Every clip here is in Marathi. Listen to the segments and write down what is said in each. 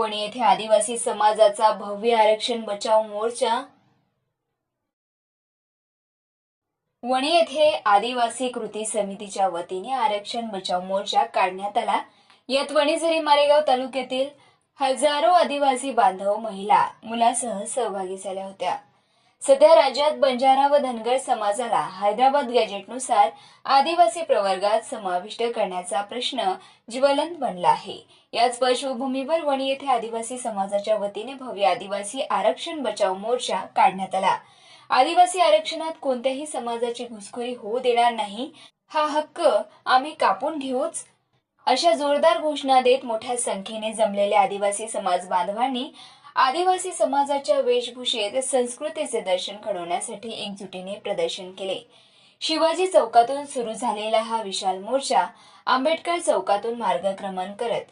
वणी येथे आदिवासी समाजाचा भव्य आरक्षण बचाव मोर्चा. वणी येथे आदिवासी कृती समितीच्या वतीने आरक्षण बचाव मोर्चा काढण्यात आला. यात वणीझरी मारेगाव तालुक्यातील हजारो आदिवासी बांधव महिला मुलासह सहभागी झाल्या होत्या. सध्या राज्यात बंजारा व धनगर समाजाला हैदराबाद गॅजेटनुसार आदिवासी प्रवर्गात समाविष्ट करण्याचा प्रश्न ज्वलंत बनला आहे. याच पार्श्वभूमीवर वणी येथे आदिवासी समाजाच्या वतीने भव्य आदिवासी आरक्षण बचाव मोर्चा काढण्यात आला. आदिवासी आरक्षणात कोणत्याही समाजाची घुसखोरी होऊ देणार नाही हा हक्क आम्ही कापून घेऊच अशा जोरदार घोषणा देत मोठ्या संख्येने जमलेल्या आदिवासी समाज बांधवांनी आदिवासी समाजाच्या वेशभूषेत संस्कृतीचे दर्शन घडवण्यासाठी एकजुटीने प्रदर्शन केले. शिवाजी चौकातून सुरू झालेला हा विशाल मोर्चा आंबेडकर चौकातून मार्गक्रमण करत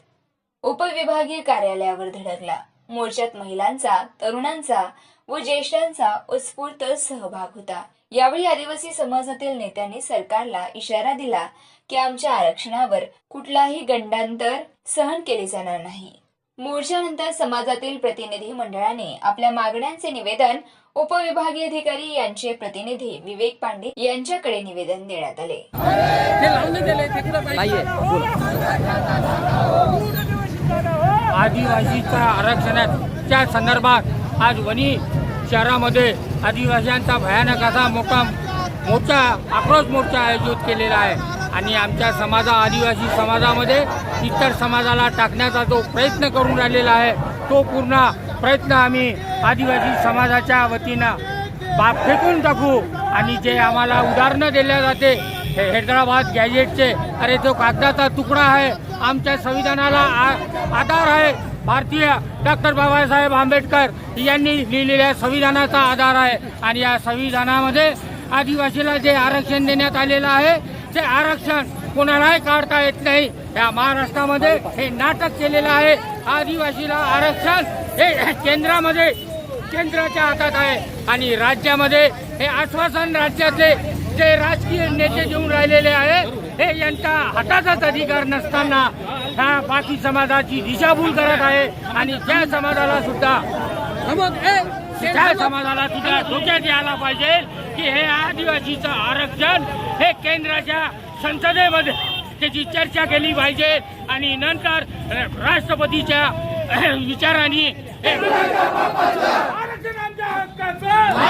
उपविभागीय कार्यालयावर धडकला. मोर्चात महिलांचा तरुणांचा व ज्येष्ठांचा उत्स्फूर्त सहभाग होता. यावेळी आदिवासी समाजातील नेत्यांनी सरकारला इशारा दिला की आमच्या आरक्षणावर कुठलाही गंडांतर सहन केले जाणार नाही. मोर्चानंतर समाजातील प्रतिनिधी मंडळाने आपल्या मागण्यांचे निवेदन उपविभागीय अधिकारी यांचे प्रतिनिधी विवेक पांडे यांच्याकडे निवेदन देण्यात आले. आदिवासीच्या आरक्षणाच्या संदर्भात आज वणी शहरामध्ये आदिवासींचा भयानक असा मोठा मोर्चा आक्रोश मोर्चा आयोजित केलेला आहे. आणि आमच्या समाजा आदिवासी समाजामध्ये इतर समाजाला टाकण्याचा जो प्रयत्न करून राहिलेला आहे तो पूर्ण प्रयत्न आम्ही आदिवासी समाजाच्या वतीनं बाप फेकून टाकू आणि जे आम्हाला उदाहरणं दिल्या जाते हे हैदराबाद गॅजेटचे अरे तो कागदाचा तुकडा आहे आमच्या संविधानाला आ- आधार आहे भारतीय डॉक्टर बाबासाहेब आंबेडकर यांनी लिहिलेल्या संविधानाचा आधार आहे. आणि या संविधानामध्ये आदिवासीला जे आरक्षण देण्यात आलेलं आहे ते आरक्षण कोणालाही काढता येत नाही. या महाराष्ट्रामध्ये हे नाटक केलेलं आहे. आदिवासीला आरक्षण हे केंद्रामध्ये केंद्राच्या हातात आहे. आणि राज्यामध्ये हे आश्वासन राज्यातले जे राजकीय नेते देऊन राहिलेले आहे हे यांचा हाताचाच अधिकार नसताना ह्या बाकी समाजाची दिशाभूल करत आहे. आणि त्या समाजाला सुद्धा त्या समाजाला सुद्धा डोक्यात यायला पाहिजे? की हे आदिवासीचं आरक्षण हे केंद्राच्या संसदेमध्ये त्याची चर्चा केली पाहिजे आणि नंतर राष्ट्रपतीच्या विचारांनी आरक्षण आमच्या हक्काचं.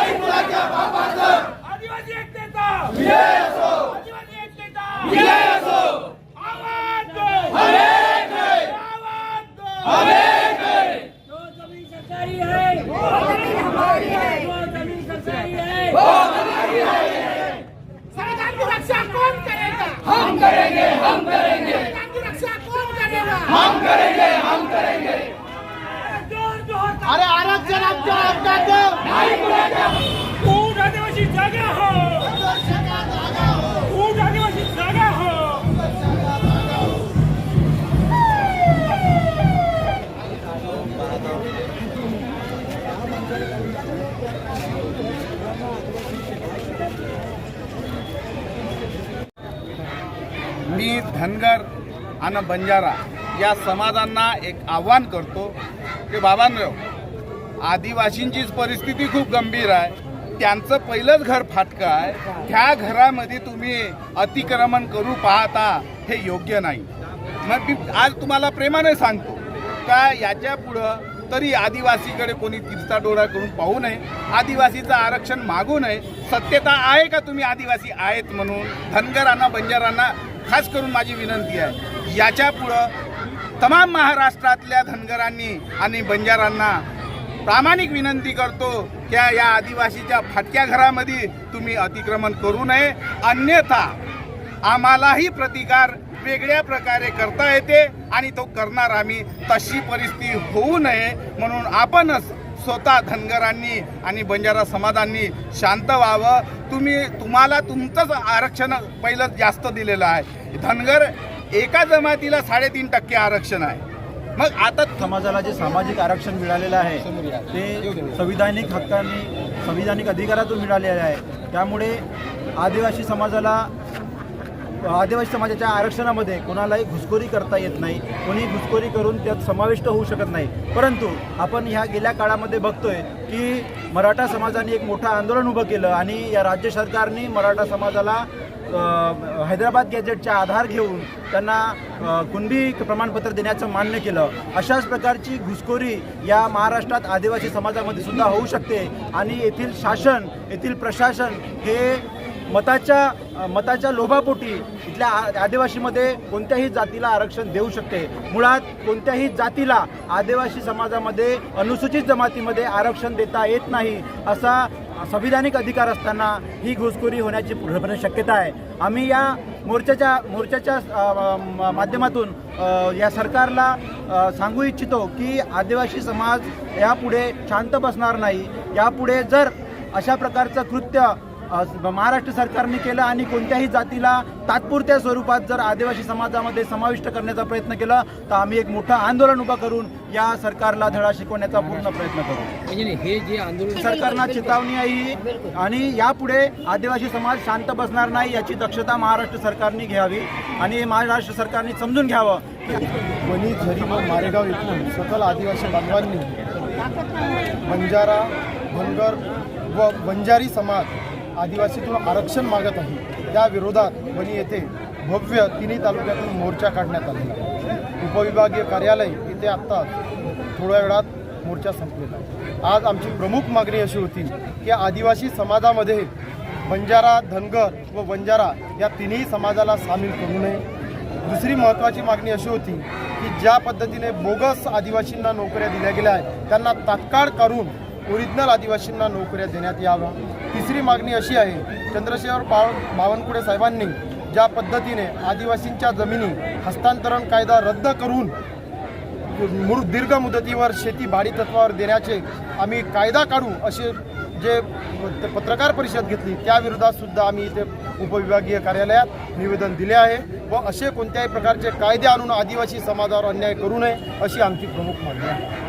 मी धनगर आणि बंजारा या समाजांना एक आव्हान करतो की बाबांनो आदिवासींचीच परिस्थिती खूप गंभीर आहे. त्यांचं पहिलंच घर फाटकं आहे. त्या घरामध्ये तुम्ही अतिक्रमण करू पाहता हे योग्य नाही. मग मी आज तुम्हाला प्रेमाने सांगतो का याच्या पुढं तरी आदिवासीकडे कोणी तिरचा डोळा करून पाहू नये आदिवासीचं आरक्षण मागू नये. सत्यता आहे का तुम्ही आदिवासी आहेत म्हणून? धनगरांना बंजारांना खास करून माझी विनंती आहे. याच्या पुढं तमाम महाराष्ट्रातल्या धनगरांनी आणि बंजारांना प्रामाणिक विनंती करतो की या आदिवासीच्या फाटक्या घरामध्ये तुम्ही अतिक्रमण करू नये. अन्यथा आम्हालाही प्रतिकार वेगळ्या प्रकारे करता येते आणि तो करणार आम्ही तशी परिस्थिती होऊ नये म्हणून आपणच स्वतः धनगरांनी आणि बंजारा समाजांनी शांत व्हावं. तुम्ही तुम्हाला तुमचंच आरक्षण पहिलं जास्त दिलेलं आहे. धनगर एका जमातीला साडेतीन टक्के आरक्षण आहे. मग आता समाजाला जे सामाजिक आरक्षण मिळालेलं आहे ते संविधानिक हक्कांनी संविधानिक अधिकारातून मिळालेलं आहे. त्यामुळे आदिवासी समाजाला आदिवासी समाजाच्या आरक्षणामध्ये कोणालाही घुसखोरी करता येत नाही. कोणी घुसखोरी करून त्यात समाविष्ट होऊ शकत नाही. परंतु आपण ह्या गेल्या काळामध्ये बघतोय की मराठा समाजाने एक मोठं आंदोलन उभं केलं आणि या राज्य सरकारने मराठा समाजाला हैदराबाद गॅजेटचा आधार घेऊन त्यांना अ, कुणबी प्रमाणपत्र देण्याचं मान्य केलं. अशाच प्रकारची घुसखोरी या महाराष्ट्रात आदिवासी समाजामध्ये सुद्धा होऊ शकते आणि येथील शासन येथील प्रशासन हे मताच्या मताच्या लोभापोटी इथल्या आ- आदिवासीमध्ये कोणत्याही जातीला आरक्षण देऊ शकते. मुळात कोणत्याही जातीला आदिवासी समाजामध्ये अनुसूचित जमातीमध्ये आरक्षण देता येत नाही असा संविधानिक अधिकार असताना ही घुसखोरी होण्याची पूर्णपणे शक्यता आहे. आम्ही या मोर्चाच्या मोर्चाच्या माध्यमातून या सरकारला सांगू इच्छितो की आदिवासी समाज यापुढे शांत बसणार नाही. यापुढे जर अशा प्रकारचं कृत्य महाराष्ट्र सरकारने केलं आणि कोणत्याही जातीला तात्पुरत्या स्वरूपात जर आदिवासी समाजामध्ये समाविष्ट करण्याचा प्रयत्न केला तर आम्ही एक मोठं आंदोलन उभं करून या सरकारला धडा शिकवण्याचा पूर्ण प्रयत्न करू. म्हणजे हे जे आंदोलन सरकारना चेतावणी आहे ही. आणि यापुढे आदिवासी समाज शांत बसणार नाही याची दक्षता महाराष्ट्र सरकारने घ्यावी आणि महाराष्ट्र सरकारने समजून घ्यावं. की वणी झरी व मारेगाव येथून सकल आदिवासी बांधवांनी बंजारा धनगर व बंजारी समाज आदिवासीतून आरक्षण मागत आहे त्या विरोधात वणी येथे भव्य तिन्ही तालुक्यातून मोर्चा काढण्यात आलेला उपविभागीय कार्यालय येथे आत्ता थोड्या वेळात मोर्चा संपलेला आहे. आज आमची प्रमुख मागणी अशी होती की आदिवासी समाजामध्ये बंजारा धनगर व बंजारा या तिन्ही समाजाला सामील करू नये दुसरी महत्त्वाची मागणी अशी होती की ज्या पद्धतीने बोगस आदिवासींना नोकऱ्या दिल्या गेल्या आहेत त्यांना तात्काळ करून ओरिजिनल आदिवासींना नोकऱ्या देण्यात याव्या. तिसरी मागणी अशी आहे चंद्रशेखर बाव बावनकुळे साहेबांनी ज्या पद्धतीने आदिवासींच्या जमिनी हस्तांतरण कायदा रद्द करून मुर दीर्घ मुदतीवर शेती भाडी तत्वावर देण्याचे आम्ही कायदा काढू असे जे पत्रकार परिषद घेतली त्या सुद्धा आम्ही इथे उपविभागीय कार्यालयात निवेदन दिले आहे व असे कोणत्याही प्रकारचे कायदे आणून आदिवासी समाजावर अन्याय करू नये अशी आमची प्रमुख मागणी आहे.